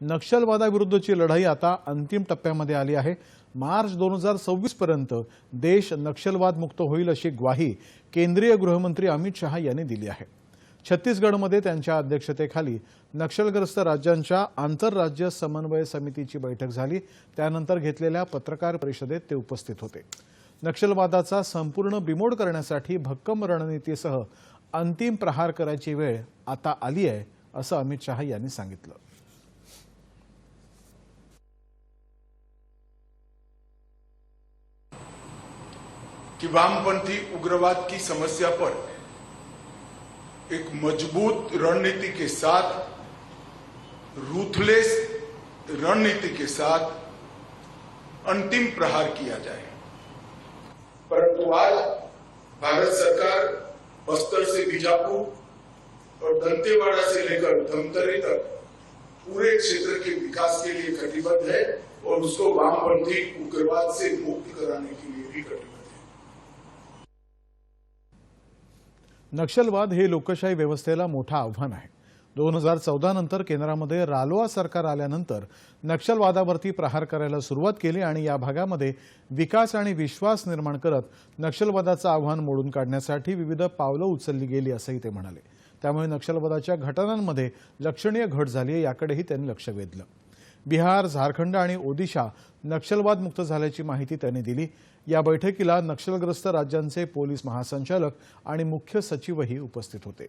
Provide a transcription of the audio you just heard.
नक्षलवादाविरुद्धची लढाई आता अंतिम टप्प्यामध्ये आली आहे. मार्च दोन हजार सव्वीस पर्यंत देश नक्षलवाद मुक्त होईल अशी ग्वाही केंद्रीय गृहमंत्री अमित शहा यांनी दिली आहे. छत्तीसगडमध्ये त्यांच्या अध्यक्षतेखाली नक्षलग्रस्त राज्यांच्या आंतरराज्य समन्वय समितीची बैठक झाली. त्यानंतर घेतलेल्या पत्रकार परिषदेत ते उपस्थित होते. नक्षलवादाचा संपूर्ण बिमोड करण्यासाठी भक्कम रणनीतीसह अंतिम प्रहार करायची वेळ आता आली आहे असं अमित शहा यांनी सांगितलं. कि वामपंथी उग्रवाद की समस्या पर एक मज़बूत रणनीति के साथ रूथलेस रणनीति के साथ अंतिम प्रहार किया जाए। परंतु आज भारत सरकार बस्तर से बीजापुर और दंतेवाड़ा से लेकर धमतरी तक पूरे क्षेत्र के विकास के लिए कटिबद्ध है और उसको वामपंथी उग्रवाद से मुक्त कराने के लिए भी कटिबद्ध नक्षलवाद हे लोकशाही व्यवस्थेला मोठं आव्हान आहे. दोन हजार चौदा नंतर केंद्रामध्ये रालोआ सरकार आल्यानंतर नक्षलवादावरती प्रहार करायला सुरुवात केली आणि या भागामध्ये विकास आणि विश्वास निर्माण करत नक्षलवादाचं आव्हान मोडून काढण्यासाठी विविध पावलं उचलली गेली असंही ते म्हणाले. त्यामुळे नक्षलवादाच्या घटनांमध्ये लक्षणीय घट झाली आहे याकडेही त्यांनी लक्ष वेधलं. बिहार झारखंड आणि ओदिशा नक्षलवाद मुक्त झाल्याची माहिती त्यांनी दिली. या बैठकीला नक्षलग्रस्त राज्यांचे पोलीस महासंचालक आणि मुख्य सचिवही उपस्थित होते.